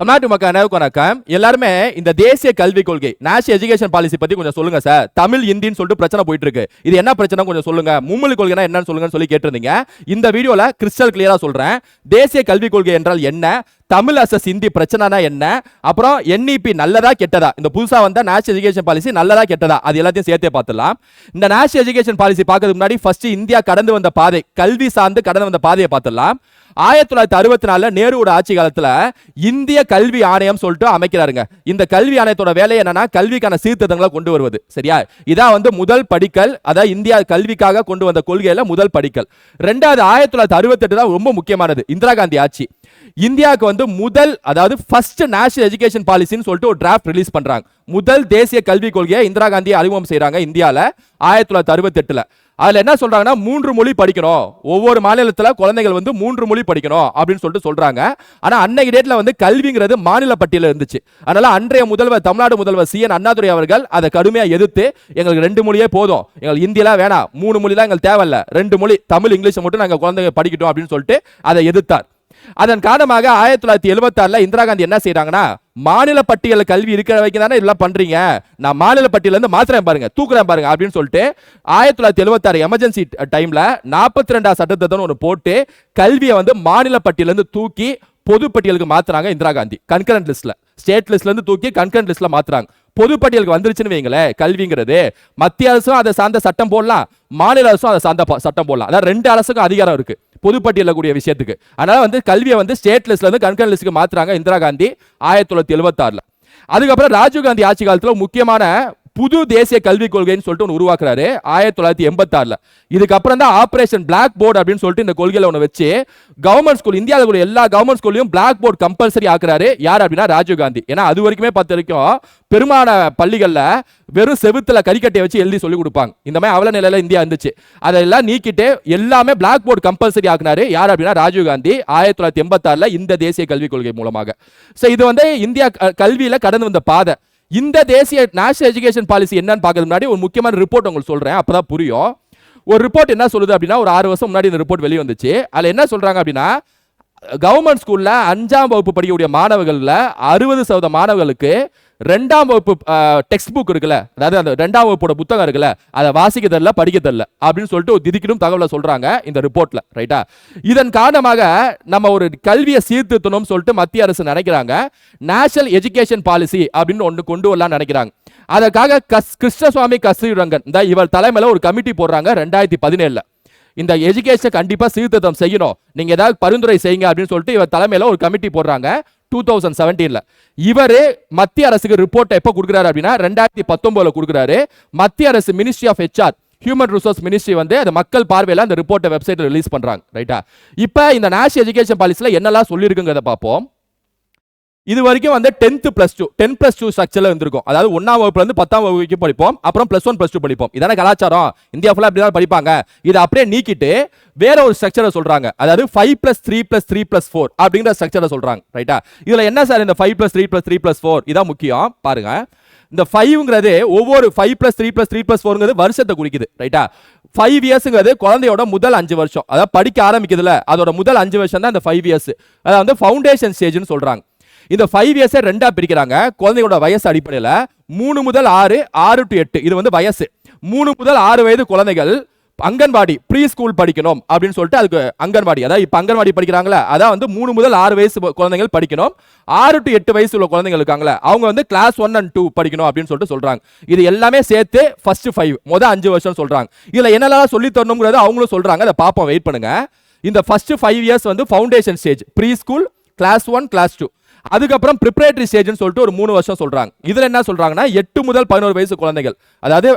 தமிழ்நாட்டு மக்கள் அனைவருக்கும் வணக்கம் எல்லாருமே இந்த தேசிய கல்விக் கொள்கை நேஷனல் எஜுகேஷன் பாலிசி பத்தி கொஞ்சம் சொல்லுங்க சார் தமிழ் இந்தின்னு சொல்லிட்டு பிரச்சனை போயிட்டு இருக்கு இது என்ன பிரச்சனை கொஞ்சம் சொல்லுங்க. மும்மொழி கொள்கைனா என்னன்னு சொல்லுங்கன்னு சொல்லி கேட்டிருந்தீங்க. இந்த வீடியோல கிறிஸ்டல் கிளியரா சொல்றேன். தேசிய கல்விக் கொள்கை என்றால் என்ன? தமிழ் அசஸ் இந்தி பிரச்சனைனா என்ன? அப்புறம் என்இபி நல்லதா கெட்டதா? இந்த புதுசாக வந்த நேஷனல் எஜுகேஷன் பாலிசி நல்லதா கெட்டதா? அது எல்லாத்தையும் சேர்த்தே பார்த்துலாம் இந்த நேஷனல் எஜுகேஷன் பாலிசி பார்க்கறதுக்கு முன்னாடி ஃபர்ஸ்ட் இந்தியா கடந்து வந்த பாதை கல்வி சார்ந்து கடந்து வந்த பாதையை பார்த்துடலாம். ஆயிரத்தி தொள்ளாயிரத்தி அறுபத்தி நாலுல நேருவோட ஆட்சி காலத்துல இந்திய கல்வி ஆணையம் சொல்லிட்டு அமைக்கிறாருங்க. இந்த கல்வி ஆணையத்தோட வேலை என்னன்னா கல்விக்கான சீர்திருத்தங்களை கொண்டு வருவது. சரியா? இதான் வந்து முதல் படிக்கல் அதாவது இந்தியா கல்விக்காக கொண்டு வந்த கொள்கையில முதல் படிக்கல். ரெண்டாவது ஆயிரத்தி தொள்ளாயிரத்தி அறுபத்தெட்டு தான் ரொம்ப முக்கியமானது இந்திரா காந்தி ஆட்சி. இந்தியாவுக்கு வந்து முதல் அதாவது ஃபர்ஸ்ட் நேஷனல் எஜுகேஷன் பாலிசின்னு சொல்லிட்டு ஒரு டிராஃப்ட் ரிலீஸ் பண்றாங்க. முதல் தேசிய கல்விக் கொள்கையை இந்திரா காந்தி அறிமுகம் செய்றாங்க இந்தியால ஆயிரத்தி தொள்ளாயிரத்தி அறுபத்தெட்டுல. அதில் என்ன சொல்கிறாங்கன்னா மூன்று மொழி படிக்கணும். ஒவ்வொரு மாநிலத்தில் குழந்தைகள் வந்து மூன்று மொழி படிக்கணும் அப்படின்னு சொல்லிட்டு சொல்கிறாங்க ஆனால் அன்னைக்கு டேட்டில் வந்து கல்விங்கிறது மாநில பட்டியல இருந்துச்சு. அதனால் அன்றைய முதல்வர் தமிழ்நாடு முதல்வர் சி. என். அண்ணாதுரை அவர்கள் அதை கடுமையாக எதிர்த்து எங்களுக்கு ரெண்டு மொழியே போதும். எங்களுக்கு ஹிந்திலாம் வேணாம். மூணு மொழிலாம் எங்களுக்கு தேவையில்ல. ரெண்டு மொழி தமிழ் இங்கிலீஷை மட்டும் நாங்கள் குழந்தைங்க படிக்கட்டும் அப்படின்னு சொல்லிட்டு அதை எதிர்த்தார். அதன் காரணமாக ஆயிரத்தி தொள்ளாயிரத்தி எழுபத்தி ஆறுல இந்திரா காந்தி என்ன செய்றாங்கன்னா மாநில பட்டியல கல்வி இருக்கிற வரைக்கும் தானே இதெல்லாம் பண்றீங்க? நான் மாநில பட்டியல இருந்து மாத்திரம் பாருங்க தூக்குறேன் பாருங்க அப்படின்னு சொல்லிட்டு ஆயிரத்தி தொள்ளாயிரத்தி எழுபத்தாறு எமர்ஜென்சி டைம்ல நாற்பத்தி ரெண்டாம் சட்டத்தை ஒன்று போட்டு கல்வியை வந்து மாநில பட்டியல இருந்து தூக்கி பொது பட்டியலுக்கு மாத்துறாங்க இந்திரா காந்தி கன்கரண்ட் லிஸ்ட்ல ஸ்டேட் லிஸ்ட்லேருந்து தூக்கி கன்கரண்ட் லிஸ்ட்டில் மாற்றுறாங்க பொதுப்பட்டியலுக்கு வந்துருச்சுன்னு வைங்களேன் கல்விங்கிறது. மத்திய அரசும் அதை சார்ந்த சட்டம் போடலாம். மாநில அரசும் அதை சார்ந்த சட்டம் போடலாம். அதாவது ரெண்டு அரசுக்கும் அதிகாரம் இருக்குது பொதுப்பட்டியலில் கூடிய விஷயத்துக்கு. அதனால் வந்து கல்வியை வந்து ஸ்டேட் லிஸ்ட்ல இருந்து கன்கரண்ட் மாற்றுறாங்க இந்திரா காந்தி ஆயிரத்தி தொள்ளாயிரத்தி எழுபத்தாறில் அதுக்கப்புறம் ராஜீவ் காந்தி ஆட்சி காலத்தில் முக்கியமான புது தேசிய கல்விக் கொள்கைன்னு சொல்லிட்டு ஒன்று உருவாக்குறாரு ஆயிரத்தி தொள்ளாயிரத்தி எண்பத்தாறில். இதுக்கப்புறம் தான் ஆப்ரேஷன் பிளாக் போர்டு அப்படின்னு சொல்லிட்டு இந்த கொள்கையில் ஒன்று வச்சு கவர்மெண்ட் ஸ்கூல் இந்தியாவில் உள்ள எல்லா கவர்மெண்ட் ஸ்கூல்லையும் பிளாக் போர்டு கம்பல்சரி ஆக்குறாரு. யார் அப்படின்னா ராஜீவ்காந்தி ஏன்னா அது வரைக்குமே பார்த்த வரைக்கும் பெருமான பள்ளிகளில் வெறும் செவுத்துல கறிக்கட்டை வச்சு எழுதி சொல்லி கொடுப்பாங்க. இந்த மாதிரி அவல நிலையில் இந்தியா இருந்துச்சு. அதெல்லாம் நீக்கிட்டு எல்லாமே பிளாக் போர்டு கம்பல்சரி ஆக்குனாரு. யார் அப்படின்னா ராஜீவ் காந்தி ஆயிரத்தி தொள்ளாயிரத்தி எண்பத்தாறுல இந்த தேசிய கல்விக் கொள்கை மூலமாக. ஸோ இது வந்து இந்தியா க- கடந்து வந்த பாதை. இந்த தேசிய நேஷனல் எஜுகேஷன் பாலிசி என்னன்னு பார்க்கறது முன்னாடி ஒரு முக்கியமான ரிப்போர்ட் உங்களுக்கு சொல்றேன். அப்போதான் புரியும். ஒரு ரிப்போர்ட் என்ன சொல்லுது அப்படின்னா ஒரு ஆறு வருஷம் முன்னாடி இந்த ரிப்போர்ட் வெளியே வந்துச்சு அதில் என்ன சொல்றாங்க அப்படின்னா கவர்மெண்ட் ஸ்கூல்ல அஞ்சாம் வகுப்பு படிக்கக்கூடிய மாணவர்கள்ல அறுபது சதவீத மாணவர்களுக்கு ரெண்டாம் வகுப்பு டெக்ஸ்ட் புக் இருக்குல்ல அதாவது அந்த ரெண்டாம் வகுப்போட புத்தகம் இருக்குல்ல அதை வாசிக்க தெரியல படிக்க தெரியல அப்படின்னு சொல்லிட்டு ஒரு திடுக்கிடும் தகவலை சொல்றாங்க இந்த ரிப்போர்ட்ல ரைட்டா இதன் காரணமாக நம்ம ஒரு கல்வியை சீர்திருத்தணும்னு சொல்லிட்டு மத்திய அரசு நினைக்கிறாங்க. நேஷனல் எஜுகேஷன் பாலிசி அப்படின்னு ஒன்று கொண்டு வரலாம் நினைக்கிறாங்க. அதற்காக கஸ் கிருஷ்ணசுவாமி கஸ்தூரிரங்கன் இந்த இவர் தலைமையில் ஒரு கமிட்டி போடுறாங்க ரெண்டாயிரத்தி பதினேழுல. இந்த எஜுகேஷன் கண்டிப்பாக சீர்திருத்தம் செய்யணும். நீங்கள் ஏதாவது பரிந்துரை செய்யுங்க அப்படின்னு சொல்லிட்டு இவர் தலைமையில் ஒரு கமிட்டி போடுறாங்க. டூ தௌசண்ட் செவன்டீனில் இவரு மத்திய அரசுக்கு ரிப்போர்ட்டை எப்போ கொடுக்குறாரு அப்படின்னா ரெண்டாயிரத்தி பத்தொம்போதில் கொடுக்குறாரு. மத்திய அரசு ministry of HR human resource ministry வந்து அந்த மக்கள் பார்வையில் அந்த ரிப்போர்ட்டை வெப்சைட்டில் ரிலீஸ் பண்ணுறாங்க ரைட்டா இப்போ இந்த நேஷனல் எஜுகேஷன் பாலிசியில் என்னெல்லாம் சொல்லியிருக்குங்கிறத பார்ப்போம். இது வரைக்கும் வந்து tenth plus two ten plus two ஸ்ட்ரக்சர்ல இருந்திருக்கும். அதாவது ஒன்னாம் வகுப்புல இருந்து பத்தாம் வகுப்பு படிப்போம் அப்புறம் பிளஸ் ஒன் பிளஸ் டூ படிப்போம். இதான கலாச்சாரம்? இந்தியா ஃபுல்லா அப்படி தான் படிப்பாங்க. இதை அப்படியே நீக்கிட்டு வேற ஒரு ஸ்ட்ரக்சரை சொல்றாங்க. அதாவது five plus three plus three plus four அப்படிங்கிற ஸ்ட்ரக்சரை சொல்றாங்க. ரைட்டா இதுல என்ன சார் இந்த five plus three plus three plus four இதான் முக்கியம். பாருங்க. இந்த ஃபைவ்ங்கிறது ஒவ்வொரு five plus three plus three plus ஃபோருங்கிறது வருஷத்தை குறிக்குது. ரைட்டா ஃபைவ் இயர்ஸுங்கிறது குழந்தையோட முதல் அஞ்சு வருஷம். அதாவது படிக்க ஆரம்பிக்கிறதுல அதோட முதல் அஞ்சு வருஷம் தான் இந்த ஃபைவ் இயர்ஸ் அதாவது வந்து ஃபவுண்டேஷன் ஸ்டேஜ்னு சொல்றாங்க. இந்த ஃபைவ் இயர்ஸை ரெண்டாக பிரிக்கிறாங்க. குழந்தையோட வயசு அடிப்படையில் மூணு முதல் ஆறு ஆறு டு எட்டு. இது வந்து வயசு. மூணு முதல் ஆறு வயது குழந்தைகள் அங்கன்வாடி ப்ரீ ஸ்கூல் படிக்கணும் அப்படின்னு சொல்லிட்டு அதுக்கு அங்கன்வாடி. அதாவது இப்போ அங்கன்வாடி படிக்கிறாங்களே அதான் வந்து மூணு முதல் ஆறு வயசு குழந்தைகள் படிக்கணும். ஆறு டு எட்டு வயசு உள்ள குழந்தைங்க இருக்காங்களே அவங்க வந்து கிளாஸ் ஒன் அண்ட் டூ படிக்கணும் அப்படின்னு சொல்லிட்டு சொல்றாங்க. இது எல்லாமே சேர்த்து ஃபர்ஸ்ட் ஃபைவ் மொதல் அஞ்சு வருஷம் சொல்றாங்க. இதில் என்னெல்லாம் சொல்லி தரணுங்கிறத அவங்களும் சொல்றாங்க. அதை பார்ப்போம் வெயிட் பண்ணுங்க. இந்த ஃபர்ஸ்ட் ஃபைவ் இயர்ஸ் வந்து foundation stage pre school class one class two அதுக்கப்புறம் ப்ரிப்பரேட்டரி ஸ்டேஜ்னு சொல்லிட்டு ஒரு மூணு வருஷம் சொல்றாங்க. இதுல என்ன சொல்றாங்கன்னா எட்டு முதல் பதினோரு வயசு குழந்தைகள். அதாவது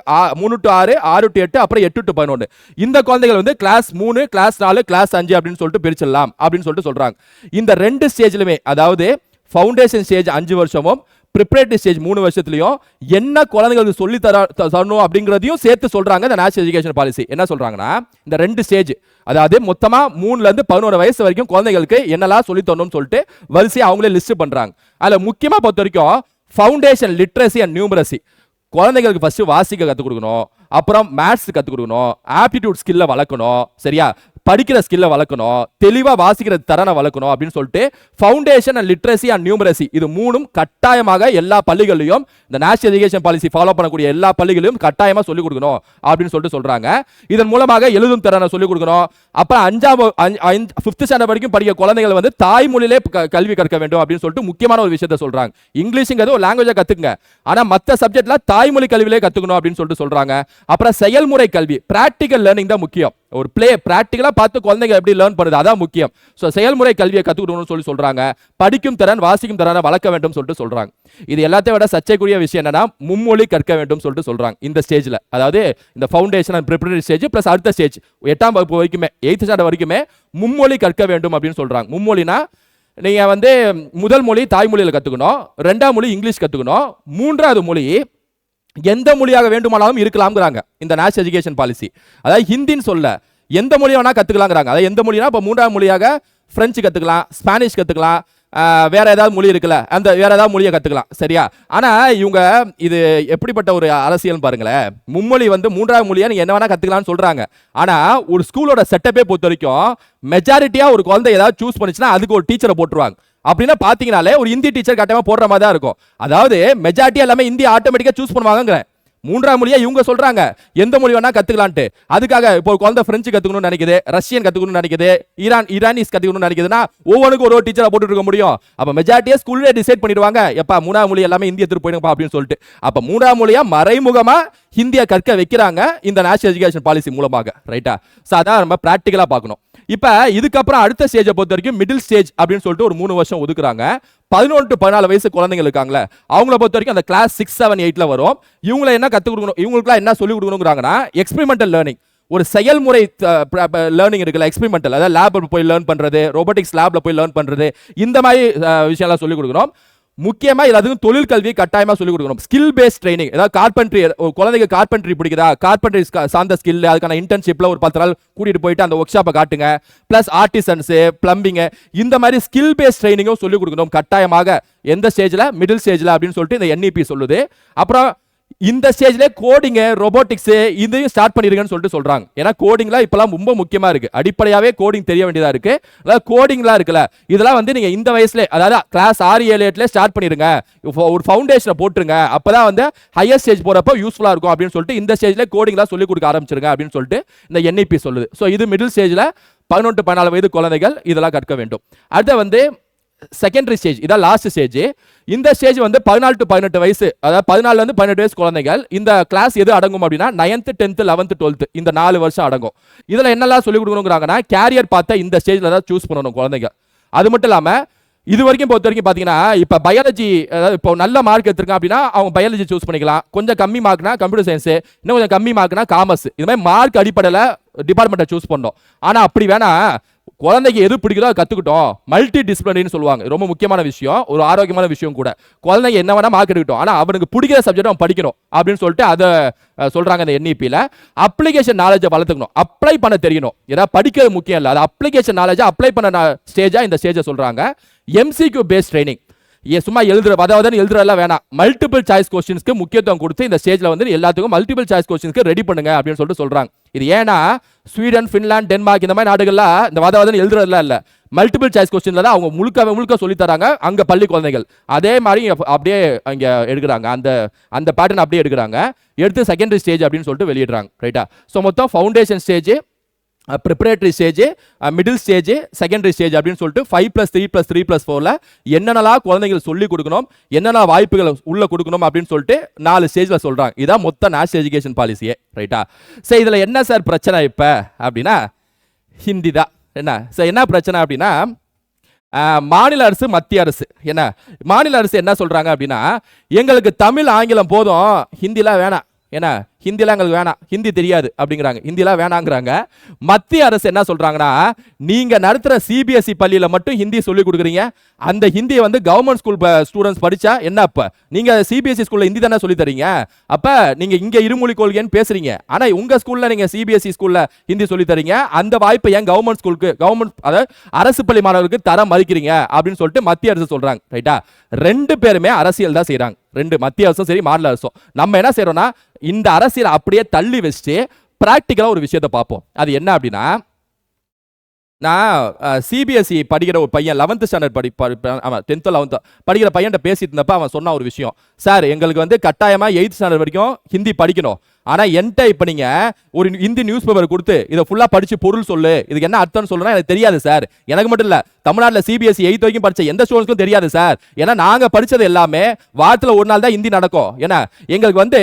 மூணு டு ஆறு ஆறு டு எட்டு அப்புறம் எட்டு டு பதினொன்று இந்த குழந்தைகள் வந்து கிளாஸ் மூணு கிளாஸ் நாலு கிளாஸ் அஞ்சு அப்படின்னு சொல்லிட்டு பிரிச்சிடலாம் அப்படின்னு சொல்லிட்டு சொல்றாங்க. இந்த ரெண்டு ஸ்டேஜ்லுமே அதாவது ஃபவுண்டேஷன் ஸ்டேஜ் அஞ்சு வருஷமும் ப்ரிப்பரேட்டரி ஸ்டேஜ் மூணு வருஷத்துலையும் என்ன குழந்தைங்களுக்கு சொல்லி தர தரணும் அப்படிங்கிறதையும் சேர்த்து சொல்கிறாங்க இந்த நேஷனல் எஜுகேஷன் பாலிசி என்ன சொல்கிறாங்கன்னா இந்த ரெண்டு ஸ்டேஜ் அதாவது மொத்தமாக மூணுலேருந்து பதினோரு வயசு வரைக்கும் குழந்தைங்களுக்கு என்னெல்லாம் சொல்லி தரணும்னு சொல்லிட்டு வரிசையை அவங்களே லிஸ்ட் பண்ணுறாங்க அதில் முக்கியமாக பொறுத்த வரைக்கும் ஃபவுண்டேஷன் லிட்ரஸி அண்ட் நியூமரசி குழந்தைங்களுக்கு ஃபஸ்ட்டு வாசிக்க கற்றுக் கொடுக்கணும். அப்புறம் மேத்ஸ் கற்றுக் கொடுக்கணும். ஆப்டிடியூட் ஸ்கில்லை வளர்க்கணும். சரியா? படிக்கிற ஸ்கில்லை வளர்க்கணும் தெளிவா வாசிக்கிற திறனை வளர்க்கணும் அப்படின்னு சொல்லிட்டு foundation and literacy and numeracy இது மூணும் கட்டாயமாக எல்லா பள்ளிகளிலும் இந்த நேஷனல் எஜுகேஷன் பாலிசி ஃபாலோ பண்ணக்கூடிய எல்லா பள்ளிகளிலும் கட்டாயமா சொல்லிக் கொடுக்கணும் அப்படின்னு சொல்லிட்டு சொல்றாங்க. இதன் மூலமாக எழுதும் திறனை சொல்லிக் கொடுக்கணும். அப்புறம் அஞ்சாம் ஃபிஃப்த் ஸ்டாண்டர்ட் வரைக்கும் படிக்கிற குழந்தைகள் வந்து தாய்மொழியிலே க- கல்வி கற்க வேண்டும் அப்படின்னு சொல்லிட்டு முக்கியமான ஒரு விஷயத்த சொல்றாங்க. இங்கிலீஷுங்கிறது ஒரு லாங்குவேஜை கத்துக்குங்க. ஆனா மத்த சப்ஜெக்ட்ல தாய்மொழி கல்வியிலே கத்துக்கணும் அப்படின்னு சொல்லிட்டு சொல்றாங்க. அப்புறம் செயல்முறை கல்வி பிராக்டிக்கல் லேர்னிங் தான் முக்கியம். ஒரு ப்ளே ப்ராக்டிக்கலாக பார்த்து குழந்தைங்க எப்படி லேர்ன் பண்ணுது? அதான் முக்கியம். ஸோ செயல்முறை கல்வியை கற்றுக்கணும்னு சொல்லி சொல்கிறாங்க படிக்கும் திறன் வாசிக்கும் திறனை வளர்க்க வேண்டும் சொல்லிட்டு சொல்கிறாங்க இது எல்லாத்தையும் விட சர்ச்சைக்குரிய விஷயம் என்னன்னா மும்மொழி கற்க வேண்டும் சொல்லிட்டு சொல்கிறாங்க இந்த ஸ்டேஜில் அதாவது இந்த foundation and preparatory stage plus அடுத்த ஸ்டேஜ் எட்டாம் வகுப்பு வரைக்குமே எயித்து ஸ்டாண்டர்ட் வரைக்குமே மும்மொழி கற்க வேண்டும் அப்படின்னு சொல்கிறாங்க மும்மொழினா நீங்கள் வந்து முதல் மொழி தாய்மொழியில் கற்றுக்கணும் ரெண்டாம் மொழி இங்கிலீஷ் கற்றுக்கணும் மூன்றாவது மொழி எந்த மொழியாக வேண்டுமானாலும் இருக்கலாம்ங்கிறாங்க இந்த நேஷனல் எஜுகேஷன் பாலிசி அதாவது ஹிந்தின்னு சொல்ல எந்த மொழி வேணால் கற்றுக்கலாங்கிறாங்க அதாவது எந்த மொழினா இப்போ மூன்றாவது மொழியாக ஃப்ரெஞ்சு கற்றுக்கலாம் ஸ்பானிஷ் கற்றுக்கலாம் வேற ஏதாவது மொழி இருக்குல்ல அந்த வேற ஏதாவது மொழியை கற்றுக்கலாம் சரியா? ஆனால் இவங்க இது எப்படிப்பட்ட ஒரு அரசியல் பாருங்களேன். மும்மொழி வந்து மூன்றாவது மொழியை நீங்கள் என்ன வேணால் கற்றுக்கலாம்னு சொல்கிறாங்க ஆனால் ஒரு ஸ்கூலோட செட்டப்பே பொறுத்த வரைக்கும் மெஜாரிட்டியாக ஒரு குழந்தை ஏதாவது சூஸ் பண்ணிச்சுன்னா அதுக்கு ஒரு டீச்சரை போட்டுருவாங்க. அப்படின்னா பாத்தீங்கனாலே ஒரு ஹிந்தி டீச்சர் கட்டாயமா போடுற மாதிரி தான் இருக்கும். அதாவது மெஜாரிட்டி எல்லாமே ஹிந்தி ஆட்டோமேட்டிக்கா சூஸ் பண்ணுவாங்கங்கிறேன். மூன்றாம் மொழியா இவங்க சொல்றாங்க. எந்த மொழி வேணா கத்துக்கலான்ட்டு. அதுக்காக இப்போ குழந்தை பிரெஞ்சு கத்துக்கணும்னு நினைக்குது ரஷ்யன் கத்துக்கணும்னு நினைக்குது ஈரான் ஈரானிஸ் கத்துக்கணும்னு நினைக்குதுன்னா ஒவ்வொன்றுக்கும் ஒரு ஒரு டீச்சரை போட்டு இருக்க முடியும். அப்ப மெஜாரிட்டியா ஸ்கூல்லே டிசைட் பண்ணிடுவாங்க. எப்பா மூணாம் மொழி எல்லாமே இந்திய எடுத்துட்டு போயிடுங்கப்பா அப்படின்னு சொல்லிட்டு. அப்ப மூன்றாம் மொழியா மறைமுகமா ஹிந்தியை கற்க வைக்கிறாங்க இந்த நேஷனல் எஜுகேஷன் பாலிசி மூலமாக. ரைட்டா ஸோ அதான் நம்ம ப்ராக்டிக்கலா பார்க்கணும். இப்போ இதுக்கப்புறம் அடுத்த ஸ்டேஜை பொறுத்த வரைக்கும் மிடில் ஸ்டேஜ் அப்படின்னு சொல்லிட்டு ஒரு மூணு வருஷம் ஒதுக்குறாங்க. பதினொன்று டு பதினாலு வயசு குழந்தைங்க இருக்காங்களே அவங்கள பொறுத்த வரைக்கும் அந்த கிளாஸ் சிக்ஸ் செவன் எயிட்டில் வரும். இவங்களை என்ன கற்றுக் கொடுக்கணும் இவங்களுக்குலாம் என்ன சொல்லிக் கொடுக்கணுங்கிறாங்கன்னா எக்ஸ்பெரிமெண்டல் லேர்னிங் ஒரு செயல்முறை லேர்னிங் இருக்குல்ல எக்ஸ்பெரிமெண்டல் அதாவது லேப் போய் லேர்ன் பண்ணுறது ரோபோட்டிக்ஸ் லேபில் போய் லேர்ன் பண்ணுறது இந்த மாதிரி விஷயம்லாம் சொல்லிக் கொடுக்குறோம் முக்கியமாக முக்கியமா அதுவும் தொழில் கல்வியை கட்டாயமா சொல்லிக் கொடுக்கணும். ஸ்கில் பேஸ்ட் ட்ரைனிங் ஏதாவது கார்பென்ட்ரி ஒரு குழந்தைக்கு கார்பென்ட்ரி பிடிக்குதா? கார்பென்ட்ரி சார்ந்த ஸ்கில் அதுக்கான இன்டர்ன்ஷிப்ல ஒரு பத்து நாள் கூட்டிகிட்டு போயிட்டு அந்த ஒர்க் ஷாப்பை காட்டுங்க. ப்ளஸ் ஆர்டிசன்ஸு பிளம்பிங் இந்த மாதிரி ஸ்கில் பேஸ்ட் ட்ரைனிங்கும் சொல்லிக் கொடுக்கணும். கட்டாயமாக எந்த ஸ்டேஜ்ல மிடில் ஸ்டேஜ்ல அப்படின்னு சொல்லிட்டு இந்த என்இபி சொல்லுது. அப்புறம் இந்த ஸ்டேஜ்ல கோடிங்க ரொபோட்டிக்ஸ் இதையும் ஸ்டார்ட் பண்ணிருங்கன்னு சொல்லிட்டு சொல்றாங்க. ஏன்னா கோடிங்லாம் இப்பெல்லாம் ரொம்ப முக்கியமா இருக்கு. அடிப்படையாவே கோடிங் தெரிய வேண்டியதா இருக்கு. அதாவது கோடிங்லாம் இருக்குல்ல இதெல்லாம் வந்து நீங்க இந்த வயசுல அதாவது கிளாஸ் ஆறு ஏழு எட்டுல ஸ்டார்ட் பண்ணிருங்க. ஒரு ஃபவுண்டேஷனை போட்டுருங்க. அப்பதான் வந்து ஹையர் ஸ்டேஜ் போறப்ப யூஸ்ஃபுல்லா இருக்கும் அப்படின்னு சொல்லிட்டு இந்த ஸ்டேஜ்ல கோடிங்லாம் சொல்லி கொடுக்க ஆரம்பிச்சிருங்க அப்படின்னு சொல்லிட்டு இந்த என்இபி சொல்லுது. ஸோ இது மிடில் ஸ்டேஜ்ல பதினொன்று பதினாலு வயது குழந்தைகள் இதெல்லாம் கற்க வேண்டும். அடுத்து வந்து செகண்டரி ஸ்டேஜ் இதான் லாஸ்ட் ஸ்டேஜ் இந்த ஸ்டேஜ் வந்து பதினாலு டு பதினெட்டு வயசு அதாவது பதினாலுல இருந்து பதினெட்டு வயசு குழந்தைகள் இந்த கிளாஸ் எது அடங்கும் அப்படின்னா நைன்த்து டென்த்து லெவன்த்து டுவெல்த்து இந்த நாலு வருஷம் அடங்கும். இதில் என்னெல்லாம் சொல்லிக் கொடுக்கணுங்கிறாங்கன்னா கேரியர் பார்த்த இந்த ஸ்டேஜில் தான் சூஸ் பண்ணணும் குழந்தைங்க அது மட்டும் இல்லாமல் இது வரைக்கும் பொறுத்த வரைக்கும் பார்த்தீங்கன்னா இப்போ பயாலஜி அதாவது இப்போ நல்ல மார்க் எடுத்திருக்கான் அப்படின்னா அவங்க பயாலஜி சூஸ் பண்ணிக்கலாம். கொஞ்சம் கம்மி மார்க்னா கம்ப்யூட்டர் சயின்ஸ் இன்னும் கொஞ்சம் கம்மி மார்க்னா காமர்ஸ் இது மாதிரி மார்க் அடிப்படையில் டிபார்ட்மெண்ட்டை சூஸ் பண்ணோம் ஆனால் அப்படி வேணா குழந்தைக்கு எது பிடிக்குதோ அதை கற்றுக்கிட்டோம் மல்டி டிசிப்ளினரின்னு சொல்லுவாங்க ரொம்ப முக்கியமான விஷயம். ஒரு ஆரோக்கியமான விஷயம் கூட. குழந்தைங்க என்ன வேணால் மார்க் எடுக்கட்டும். ஆனால் அவனுக்கு பிடிக்கிற சப்ஜெக்ட் அவன் படிக்கணும் அப்படின்னு சொல்லிட்டு அதை சொல்கிறாங்க அந்த என்இபியில் அப்ளிகேஷன் நாலேஜை வளர்த்துக்கணும். அப்ளை பண்ண தெரியணும். ஏதாவது படிக்கிறது முக்கியம் இல்லை. அது அப்ளிகேஷன் நாலேஜை அப்ளை பண்ண ஸ்டேஜாக இந்த ஸ்டேஜை சொல்கிறாங்க எம்சிக்யூ பேஸ்ட் ட்ரைனிங் சும்மா எழுதுற அதாவது எழுதுறதெல்லாம் வேணாம். மல்டிபிள் சாய்ஸ் கொஸ்டின்ஸ்க்கு முக்கியத்துவம் கொடுத்து இந்த ஸ்டேஜில் வந்து எல்லாத்துக்கும் மல்டிபிள் சாய்ஸ் கொஸ்டின்ஸ்க்கு ரெடி பண்ணுங்க அப்படின்னு சொல்லிட்டு சொல்கிறாங்க இது ஏன்னா ஸ்வீடன் ஃபின்லாந்து டென்மார்க் இந்த மாதிரி நாடுகள்லாம் இந்த வாதவாதம் எழுதுறதுலாம் இல்லை. மல்டிபிள் சாய்ஸ் கொஸ்டின்ல தான் அவங்க முழுக்க முழுக்க சொல்லி தராங்க அங்கே பள்ளி குழந்தைகள். அதே மாதிரி அப்படியே அங்கே எடுக்கிறாங்க. அந்த அந்த பேட்டர்ன் அப்படியே எடுக்கிறாங்க. எடுத்து செகண்டரி ஸ்டேஜ் அப்படின்னு சொல்லிட்டு வெளியிடுறாங்க. ரைட்டா ஸோ மொத்தம் foundation stage preparatory stage middle stage secondary stage அப்படின்னு சொல்லிட்டு five plus three plus three plus ஃபோரில் என்னென்னலாம் குழந்தைகள் சொல்லிக் கொடுக்கணும் என்னென்ன வாய்ப்புகளை உள்ளே கொடுக்கணும் அப்படின்னு சொல்லிட்டு நாலு ஸ்டேஜில் சொல்கிறாங்க இதான் மொத்த நேஷனல் எஜுகேஷன் பாலிசியே ரைட்டா சரி இதில் என்ன சார் பிரச்சனை இப்போ? அப்படின்னா ஹிந்தி தான். என்ன? சார் என்ன பிரச்சனை அப்படின்னா மாநில அரசு மத்திய அரசு. என்ன? மாநில அரசு என்ன சொல்கிறாங்க அப்படின்னா எங்களுக்கு தமிழ் ஆங்கிலம் போதும் ஹிந்திலாம் வேணாம். என்ன? ஹிந்திலாம் எங்களுக்கு வேணாம். ஹிந்தி தெரியாது அப்படிங்கிறாங்க. ஹிந்திலாம் வேணாங்கிறாங்க. மத்திய அரசு என்ன சொல்றாங்கன்னா நீங்க நடத்துற சிபிஎஸ்இ பள்ளியில மட்டும் ஹிந்தி சொல்லிக் கொடுக்குறீங்க. அந்த ஹிந்தியை வந்து கவர்மெண்ட் ஸ்கூல் ஸ்டூடெண்ட்ஸ் படிச்சா என்ன அப்ப? நீங்க சிபிஎஸ்சி ஸ்கூல்ல ஹிந்தி தானே சொல்லி தரீங்க? அப்ப நீங்க இங்க இருமொழி கொள்கைன்னு பேசுறீங்க. ஆனா உங்க ஸ்கூல்ல நீங்க சிபிஎஸ்சி ஸ்கூல்ல ஹிந்தி சொல்லி தரீங்க. அந்த வாய்ப்பை ஏன் கவர்மெண்ட் ஸ்கூலுக்கு கவர்மெண்ட் அதாவது அரசு பள்ளி மாணவர்களுக்கு தர மதிக்கிறீங்க அப்படின்னு சொல்லிட்டு மத்திய அரசு சொல்றாங்க. ரைட்டா ரெண்டு பேருமே அரசியல் தான் செய்கிறாங்க ரெண்டு மத்திய அரசும் சரி மாநில அரசும். நம்ம என்ன செய்றோம்னா இந்த அரசு அரசியலை அப்படியே தள்ளி வச்சுட்டு ப்ராக்டிக்கலாக ஒரு விஷயத்தை பார்ப்போம். அது என்ன அப்படின்னா நான் சிபிஎஸ்சி படிக்கிற ஒரு பையன் லெவன்த்து ஸ்டாண்டர்ட் படி ஆமாம் டென்த்து லெவன்த்து படிக்கிற பையன்கிட்ட பேசிட்டு இருந்தப்ப அவன் சொன்ன ஒரு விஷயம். சார் எங்களுக்கு வந்து கட்டாயமாக எயித் ஸ்டாண்டர்ட் வரைக்கும் ஹிந்தி படிக்கணும். ஆனால் என்கிட்ட இப்போ நீங்கள் ஒரு ஹிந்தி நியூஸ் பேப்பர் கொடுத்து இதை ஃபுல்லாக படித்து பொருள் சொல்லு. இதுக்கு என்ன அர்த்தம்னு சொல்லுன்னா எனக்கு தெரியாது சார் எனக்கு மட்டும் இல்லை தமிழ்நாட்டில் சிபிஎஸ்சி எயித் வரைக்கும் படித்த எந்த ஸ்டூடெண்ட்ஸ்க்கும் தெரியாது சார் ஏன்னா நாங்கள் படித்தது எல்லாமே வாரத்தில் ஒரு நாள் தான் ஹிந்தி நடக்கும். ஏன்னா எங்களுக்கு வந்து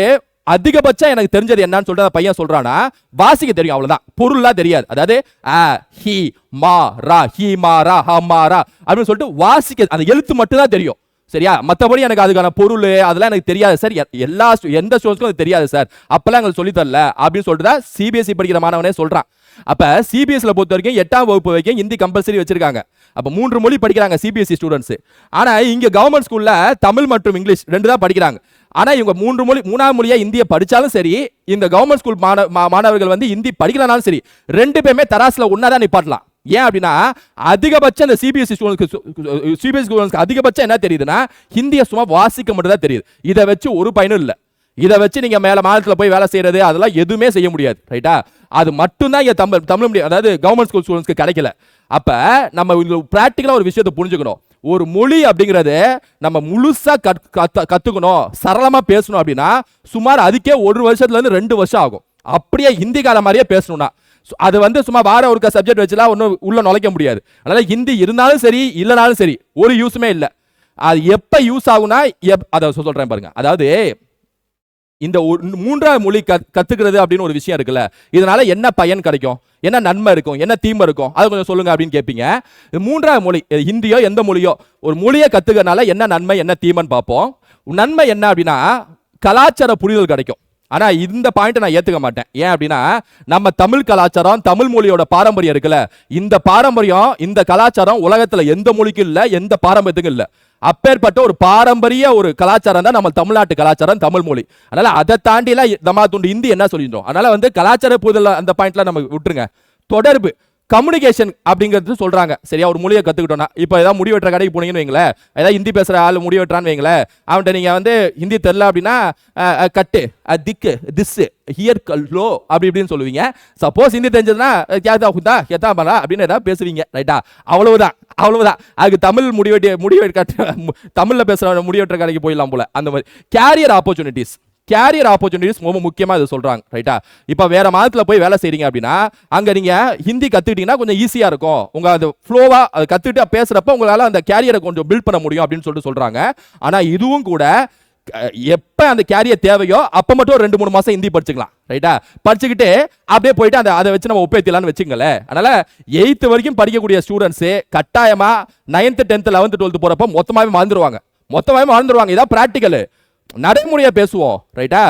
அதிகபட்சம் எனக்கு தெரிஞ்சது என்னன்னு சொல்லிட்டு பையன் சொல்றானா வாசிக்க தெரியும் அவ்வளவுதான். பொருள்லாம் தெரியாது. அதாவது அ ஹி மா ரா ஹி மா ரா ஹ மா ரா அப்படின்னு சொல்லிட்டு வாசிக்க அந்த எழுத்து மட்டும் தான் தெரியும். சரியா? மற்றபடி எனக்கு அதுக்கான பொருள் அதெல்லாம் எனக்கு தெரியாது சார். எ- எல்லா எந்த ஸ்டூடெண்ட்ஸ்க்கும் அது தெரியாது சார். அப்பெல்லாம் எங்களுக்கு சொல்லி தரல அப்படின்னு சொல்லிட்டு தான் சிபிஎஸ்சி படிக்கிற மாணவனே சொல்றான். அப்ப சிபிஎஸ்சில பொறுத்த வரைக்கும் எட்டாம் வகுப்பு வரைக்கும் ஹிந்தி கம்பல்சரி வச்சிருக்காங்க. அப்போ மூன்று மொழி படிக்கிறாங்க சிபிஎஸ்சி ஸ்டூடெண்ட்ஸ் ஆனால் இங்கே கவர்மெண்ட் ஸ்கூலில் தமிழ் மற்றும் இங்கிலீஷ் ரெண்டு தான் படிக்கிறாங்க. ஆனால் இவங்க மூன்று மொழி மூணாவது மொழியாக இந்திய படித்தாலும் சரி இந்த கவர்மெண்ட் ஸ்கூல் மாண- மா- மாணவர்கள் வந்து ஹிந்தி படிக்கலனாலும் சரி ரெண்டு பேருமே தராசில் ஒன்றா தான் நிப்பாட்டலாம். ஏன் அப்படின்னா அதிகபட்சம் இந்த சிபிஎஸ்சி ஸ்டூடெண்ட்ஸ்க்கு சிபிஎஸ்சி ஸ்டூடெண்ட்ஸ்க்கு அதிகபட்சம் என்ன தெரியுதுன்னா ஹிந்தியை சும்மா வாசிக்க மட்டும் தான் தெரியுது. இதை வச்சு ஒரு பயனும் இல்லை. இதை வச்சு நீங்கள் மேலே மாநிலத்தில் போய் வேலை செய்யறது அதெல்லாம் எதுவுமே செய்ய முடியாது. ரைட்டா அது மட்டும்தான் இங்கே தமிழ் தமிழ் மீடியம் அதாவது கவர்மெண்ட் ஸ்கூல் ஸ்டூடெண்ட்ஸ்க்கு கிடைக்கல. அப்போ நம்ம ப்ராக்டிக்கலாக ஒரு விஷயத்தை புரிஞ்சுக்கணும். ஒரு மொழி அப்படிங்கிறது நம்ம முழுசாக கத்- சரளமாக பேசணும் அப்படின்னா சுமார் அதுக்கே ஒரு வருஷத்துலேருந்து ரெண்டு வருஷம் ஆகும். அப்படியே ஹிந்தி கால மாதிரியே பேசணும்னா. அது வந்து சும்மா வார ஒரு சப்ஜெக்ட் வச்சுலாம் ஒன்றும் உள்ள நுழைக்க முடியாது. அதனால் ஹிந்தி இருந்தாலும் சரி இல்லைனாலும் சரி ஒரு யூஸுமே இல்லை. அது எப்போ யூஸ் ஆகுனா எப் அதை சொல்கிறேன் பாருங்க. அதாவது இந்த மூன்றாவது மொழி கத் கத்துக்கிறது அப்படின்னு ஒரு விஷயம் இருக்குல்ல. இதனால என்ன பயன் கிடைக்கும்? என்ன நன்மை இருக்கும்? என்ன தீமை இருக்கும்? அதை கொஞ்சம் சொல்லுங்க அப்படின்னு கேட்பீங்க மூன்றாவது மொழி ஹிந்தியோ எந்த மொழியோ ஒரு மொழியை கத்துக்கிறதுனால என்ன நன்மை என்ன தீமைன்னு பார்ப்போம். நன்மை என்ன அப்படின்னா கலாச்சார புரிதல் கிடைக்கும். ஆனால் இந்த பாயிண்ட்டை நான் ஏற்றுக்க மாட்டேன். ஏன் அப்படின்னா நம்ம தமிழ் கலாச்சாரம் தமிழ் மொழியோட பாரம்பரியம் இருக்குல்ல. இந்த பாரம்பரியம் இந்த கலாச்சாரம் உலகத்தில் எந்த மொழிக்கும் இல்லை எந்த பாரம்பரியத்துக்கும் இல்லை. அப்பேற்பட்ட ஒரு பாரம்பரிய ஒரு கலாச்சாரம் தான் நம்ம தமிழ்நாட்டு கலாச்சாரம் தமிழ் மொழி. அதனால அதை தாண்டிலாம் எல்லாம் நம்ம துண்டு இந்தி என்ன சொல்லியிருந்தோம்? அதனால வந்து கலாச்சார புதல் அந்த பாயிண்ட்ல நம்ம விட்டுருங்க. தொடர்பு. கம்யூனிகேஷன் அப்படிங்கிறது சொல்றாங்க. சரியா? ஒரு மொழியை கத்துக்கிட்டோம்னா. இப்போ ஏதாவது முடி வெட்டுற கடைக்கு போனீங்கன்னு வைங்களேன் ஏதாவது ஹிந்தி பேசுற ஆள் முடி வெட்டுறான்னு வைங்களேன் அவன்கிட்ட நீங்க வந்து ஹிந்தி தெரில அப்படின்னா கட்டு திக்கு திஸ் ஹியர் லோ அப்படி இப்படின்னு சொல்லுவீங்க. சப்போஸ் ஹிந்தி தெரிஞ்சதுன்னா கேதா குந்தா கேதா பலா அப்படின்னு ஏதாவது பேசுவீங்க. ரைட்டா அவ்வளவுதான் அவ்வளவுதான். அதுக்கு தமிழ் முடிவெட்டி முடிவெட்டு தமிழில் பேசுகிற முடிவெட்டுற கடைக்கு போயிடலாம் போல. அந்த மாதிரி. கேரியர் ஆப்பர்ச்சுனிட்டிஸ் கேரியர் ஆப்பர்ச்சுனிட்டிஸ் ரொம்ப முக்கியமாக இது சொல்கிறாங்க ரைட்டா இப்போ வேறு மாதத்தில் போய் வேலை செய்கிறீங்க அப்படின்னா அங்கே நீங்கள் ஹிந்தி கற்றுக்கிட்டீங்கன்னா கொஞ்சம் ஈஸியாக இருக்கும். உங்கள் அது ஃப்ளோவாக அது கற்றுக்கிட்டு பேசுகிறப்ப உங்களால் அந்த கேரியரை கொஞ்சம் பில்ட் பண்ண முடியும் அப்படின்னு சொல்லிட்டு சொல்கிறாங்க ஆனால் இதுவும் கூட எப்போ அந்த கேரியர் தேவையோ அப்போ மட்டும் ஒரு ரெண்டு மூணு மாதம் ஹிந்தி படிச்சுக்கலாம் ரைட்டா படிச்சுக்கிட்டு அப்படியே போயிட்டு அந்த அதை வச்சு நம்ம ஒப்பேத்திலான்னு வச்சுங்களேன் அதனால் எயித்து வரைக்கும் படிக்கக்கூடிய ஸ்டூடெண்ட்ஸு கட்டாயமாக நைன்த்து டென்த்து லெவன்த்து டுவெல்த்து போகிறப்ப மொத்தமாகவே மறந்துடுவாங்க மொத்தமாகவே மறந்துடுவாங்க இதான் ப்ராக்டிக்கலு நடைமுறையை பேசுவோம் ரைட்டா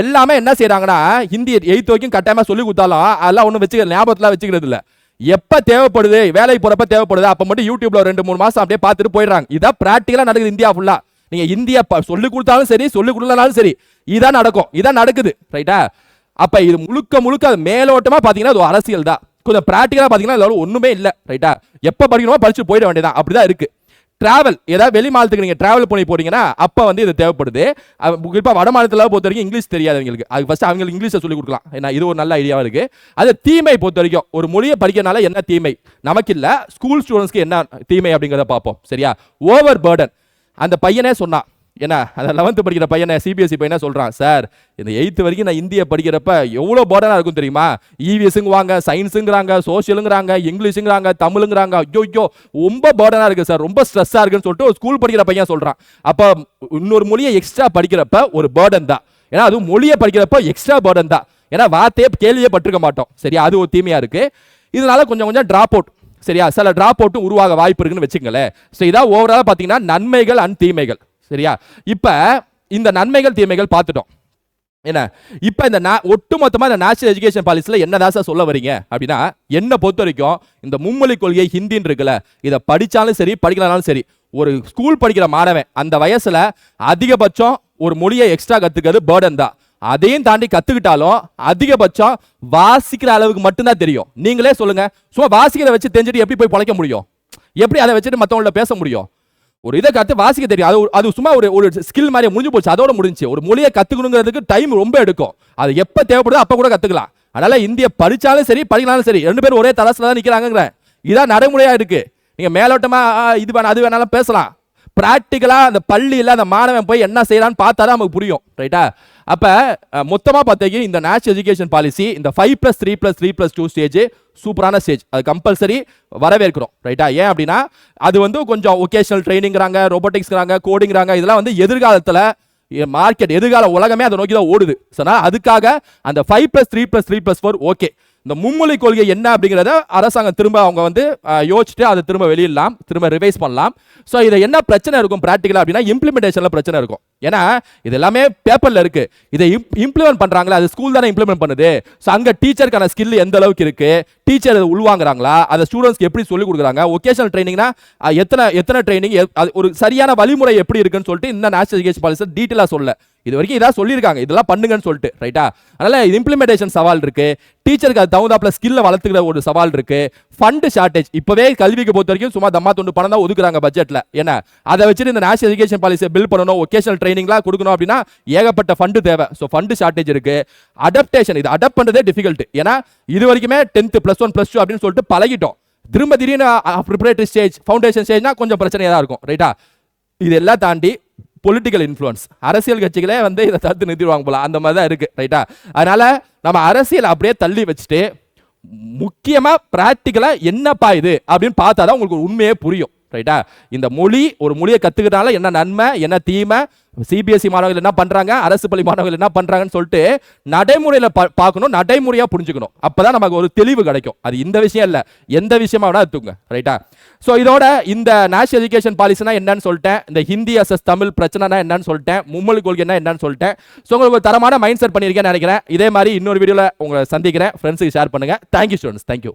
எல்லாமே என்ன செய்கிறாங்கன்னா ஹிந்தி எயித்து வரைக்கும் கட்டாயமா சொல்லி கொடுத்தாலும் அதெல்லாம் ஒன்றும் வச்சுக்க ஞாபகத்துல வச்சுக்கிறது இல்லை. எப்போ தேவைப்படுது வேலைக்கு போகிறப்ப தேவைப்படுது அப்போ மட்டும் யூடியூப்ல ரெண்டு மூணு மாசம் அப்படியே பார்த்துட்டு போயிடுறாங்க. இதான் ப்ராக்டிக்கலாக நடக்குது இந்தியா ஃபுல்லா நீங்க இந்தியா சொல்லி கொடுத்தாலும் சரி சொல்லி கொடுக்கலனாலும் சரி இதான் நடக்கும் இதான் நடக்குது ரைட்டா அப்ப இது முழுக்க முழுக்க அது மேலோட்டமா பாத்தீங்கன்னா அது அரசியல் தான். கொஞ்சம் ப்ராக்டிக்கலாக பாத்தீங்கன்னா இதோட ஒண்ணுமே இல்லை ரைட்டா எப்ப படிக்கணுமோ படிச்சு போயிட வேண்டியதான் அப்படிதான் இருக்கு. டிராவல் ஏதாவது வெளி மாநிலத்துக்கு நீங்கள் டிராவல் பண்ணி போறீங்கன்னா அப்போ வந்து இது தேவைப்படுது. குறிப்பாக வட மாநிலத்தில் பொறுத்த வரைக்கும் இங்கிலீஷ் தெரியாது அவங்களுக்கு அது ஃபர்ஸ்ட் அவங்களுக்கு இங்கிலீஷை சொல்லி கொடுக்கலாம். ஏன்னா இது ஒரு நல்ல ஐடியாவாக இருக்குது அது தீமை பொறுத்த வரைக்கும் ஒரு மொழியை படிக்கிறனால என்ன தீமை? நமக்கு இல்லை ஸ்கூல் ஸ்டூடெண்ட்ஸ்க்கு என்ன தீமை அப்படிங்கிறத பார்ப்போம். சரியா? ஓவர் பேர்டன் அந்த பையனே சொன்னான் என்ன அந்த லெவன்த்து படிக்கிற பையனை சிபிஎஸ்சி பையனை சொல்கிறான் சார் இந்த எயித்து வரைக்கும் நான் இந்தியை படிக்கிறப்ப எவ்வளோ போர்டனாக இருக்கும் தெரியுமா? இவிஎஸ்ஸுங்குவாங்க சயின்ஸுங்கிறாங்க சோஷியலுங்கிறாங்க இங்கிலீஷுங்கிறாங்க தமிழுங்கிறாங்க. ஐயோ ஐயோ ரொம்ப போர்டனாக இருக்குது சார். ரொம்ப ஸ்ட்ரெஸ்ஸாக இருக்குன்னு சொல்லிட்டு ஒரு ஸ்கூல் படிக்கிற பையன் சொல்கிறான் அப்போ இன்னொரு மொழியை எக்ஸ்ட்ரா படிக்கிறப்ப ஒரு பேர்டன் தான். ஏன்னா அதுவும் மொழியை படிக்கிறப்ப எக்ஸ்ட்ரா பேர்டன் தான். ஏன்னா வார்த்தையே கேள்வியே பட்டிருக்க மாட்டோம். சரியா? அது ஒரு தீமையாக இருக்குது இதனால கொஞ்சம் கொஞ்சம் ட்ராப் அவுட் சரியா? சில ட்ராப் அவுட்டும் உருவாக வாய்ப்பு இருக்குன்னு வச்சுங்களேன் ஸோ இதான் ஓவராலாக பார்த்தீங்கன்னா நன்மைகள் அண்ட் தீமைகள். சரியா? இப்போ இந்த நன்மைகள் தீமைகள் பார்த்துட்டோம். என்ன? இப்போ இந்த நா ஒட்டுமொத்தமாக இந்த நேஷனல் எஜுகேஷன் பாலிசியில் என்னதான் சார் சொல்ல வரீங்க அப்படின்னா என்னை பொறுத்த வரைக்கும் இந்த மும்மொழி கொள்கை ஹிந்தின்னு இருக்குல்ல இதை படித்தாலும் சரி படிக்கலனாலும் சரி ஒரு ஸ்கூல் படிக்கிற மாணவன் அந்த வயசில் அதிகபட்சம் ஒரு மொழியை எக்ஸ்ட்ரா கற்றுக்கிறது பேர்டன் தான். அதையும் தாண்டி கற்றுக்கிட்டாலும் அதிகபட்சம் வாசிக்கிற அளவுக்கு மட்டும்தான் தெரியும். நீங்களே சொல்லுங்கள் சும்மா வாசிக்கிறத வச்சு தெரிஞ்சுட்டு எப்படி போய் பழைக்க முடியும்? எப்படி அதை வச்சுட்டு மற்றவங்கள்ட்ட பேச முடியும்? ஒரு இதை கற்று வாசிக்க தெரியும். அது அது சும்மா ஒரு ஒரு ஸ்கில் மாதிரி முடிஞ்சு போச்சு. அதோட முடிஞ்சு. ஒரு மொழியை கற்றுக்கணுங்கிறதுக்கு டைம் ரொம்ப எடுக்கும். அது எப்போ தேவைப்படுதோ அப்போ கூட கற்றுக்கலாம் அதனால் இந்திய படிச்சாலும் சரி படிக்கலாலும் சரி ரெண்டு பேரும் ஒரே தராசுல தான் நிக்கிறாங்கிறேன் இதான் நடைமுறையாக இருக்குது நீங்கள் மேலோட்டமாக இது வேணாம் அது வேணாலும் பேசலாம். ப்ராக்டிக்கலாக அந்த பள்ளியில் அந்த மாணவன் போய் என்ன செய்யலான்னு பார்த்தா தான் நமக்கு புரியும். ரைட்டா அப்போ மொத்தமாக மொத்தமா பார்த்தீங்க இந்த நேஷனல் எஜுகேஷன் பாலிசி இந்த five plus three plus three plus two stage சூப்பரான ஸ்டேஜ் அது கம்பல்சரி வரவேற்கிறோம். ரைட்டா ஏன் அப்படின்னா அது வந்து கொஞ்சம் ஒகேஷனல் ட்ரைனிங்கிறாங்க ரோபோட்டிக்ஸ்ங்கிறாங்க கோடிங்கிறாங்க இதெல்லாம் வந்து எதிர்காலத்தில் மார்க்கெட் எதிர்கால உலகமே அதை நோக்கி தான் ஓடுது. சொன்னா அதுக்காக அந்த five plus three plus three plus four okay இந்த மும்மொழி கொள்கை என்ன அப்படிங்கிறத அரசாங்கம் திரும்ப அவங்க வந்து யோசிச்சுட்டு அதை திரும்ப வெளியிடலாம் திரும்ப ரிவைஸ் பண்ணலாம். ஸோ இதை என்ன பிரச்சனை இருக்கும் ப்ராக்டிக்கலாக அப்படின்னா இம்ப்ளிமெண்டேஷனில் பிரச்சனை இருக்கும். ஏன்னா இது எல்லாமே பேப்பரில் இருக்கு. இதை இம்ப்ளிமெண்ட் பண்றாங்களா அது ஸ்கூல் தானே இம்ப்ளிமெண்ட் பண்ணுது. ஸோ அங்கே டீச்சருக்கான ஸ்கில் எந்த அளவுக்கு இருக்கு? டீச்சர் அதை உள்வாங்குறாங்களா? அதை ஸ்டூடெண்ட்ஸ்க்கு எப்படி சொல்லிக் கொடுக்குறாங்க? ஒகேஷனல் ட்ரைனிங்னா எத்தனை எத்தனை ட்ரைனிங் ஒரு சரியான வழிமுறை எப்படி இருக்குன்னு சொல்லிட்டு இந்த நேஷனல் எஜுகேஷன் பாலிசி டீட்டெயிலாக சொல்ல. இது வரைக்கும் இதாக சொல்லியிருக்காங்க. இதெல்லாம் பண்ணுங்கன்னு சொல்லிட்டு ரைட்டா அதனால் இது இம்ப்ளிமெண்டேஷன் சவால் இருக்குது டீச்சருக்கு அது தகுந்தாப்பில் ஸ்கில்லை வளர்த்துக்கிற ஒரு சவால் இருக்குது ஃபண்டு ஷார்ட்டேஜ் இப்போவே கல்விக்கு பொறுத்த வரைக்கும் சும்மா தம்மா தொண்டு பணம் தான் ஒதுக்குறாங்க பட்ஜெட்டில் என்ன அதை வச்சுட்டு இந்த நேஷனல் எஜுகேஷன் பாலிசியை பில் பண்ணணும் ஒகேஷனல் ட்ரைனிங்லாம் கொடுக்கணும் அப்படின்னா ஏகப்பட்ட ஃபண்டு தேவை. ஸோ ஃபண்டு ஷார்ட்டேஜ் இருக்கு. அடாப்டேஷன் இது அடாப்ட் பண்ணுறதே டிஃபிகல்ட் ஏன்னா இது வரைக்குமே tenth plus one plus two அப்படின்னு சொல்லிட்டு பழகிட்டோம். திரும்ப திடீர்னு ப்ரிப்பரேட்டரி ஸ்டேஜ் ஃபவுண்டேஷன் ஸ்டேஜ்னா கொஞ்சம் பிரச்சனையாக தான் இருக்கும். ரைட்டா இதெல்லாம் தாண்டி பொலிட்டிக்கல் இன்ஃப்ளூயன்ஸ் அரசியல் கட்சிகளே வந்து இதை தடுத்து நிறுத்திடுவாங்க போல. அந்த மாதிரி தான் இருக்குது ரைட்டா அதனால் நம்ம அரசியல் அப்படியே தள்ளி வச்சுட்டு முக்கியமாக ப்ராக்டிக்கலாக என்னப்பா இது அப்படின்னு பார்த்தா தான் உங்களுக்கு ஒரு உண்மையே புரியும் ரைட்டா இந்த மொழி ஒரு மொழியை கத்துக்கிட்டால என்ன நன்மை என்ன தீமை? சிபிஎஸ்சி மாணவர்கள் என்ன பண்ணுறாங்க அரசு பள்ளி மாணவர்கள் என்ன பண்ணுறாங்கன்னு சொல்லிட்டு நடைமுறையில் பா- பார்க்கணும் நடைமுறையாக புரிஞ்சுக்கணும். அப்போ தான் நமக்கு ஒரு தெளிவு கிடைக்கும். அது இந்த விஷயம் இல்லை. எந்த விஷயமா வேணால் எடுத்துக்கோங்க ரைட்டா ஸோ இதோட இந்த நேஷனல் எஜுகேஷன் பாலிசினா என்னன்னு சொல்லிட்டேன். இந்த ஹிந்தி எஸ் தமிழ் பிரச்சனைனா என்னன்னு சொல்லிட்டேன். மும்மொழி கொள்கைனா என்னன்னு சொல்லிட்டேன். ஸோ உங்களுக்கு ஒரு தரமான மைண்ட் செட் பண்ணியிருக்கேன்னு நினைக்கிறேன். இதே மாதிரி இன்னொரு வீடியோவில் உங்களை சந்திக்கிறேன். ஃப்ரெண்ட்ஸுக்கு ஷேர் பண்ணுங்க. Thank you students thank you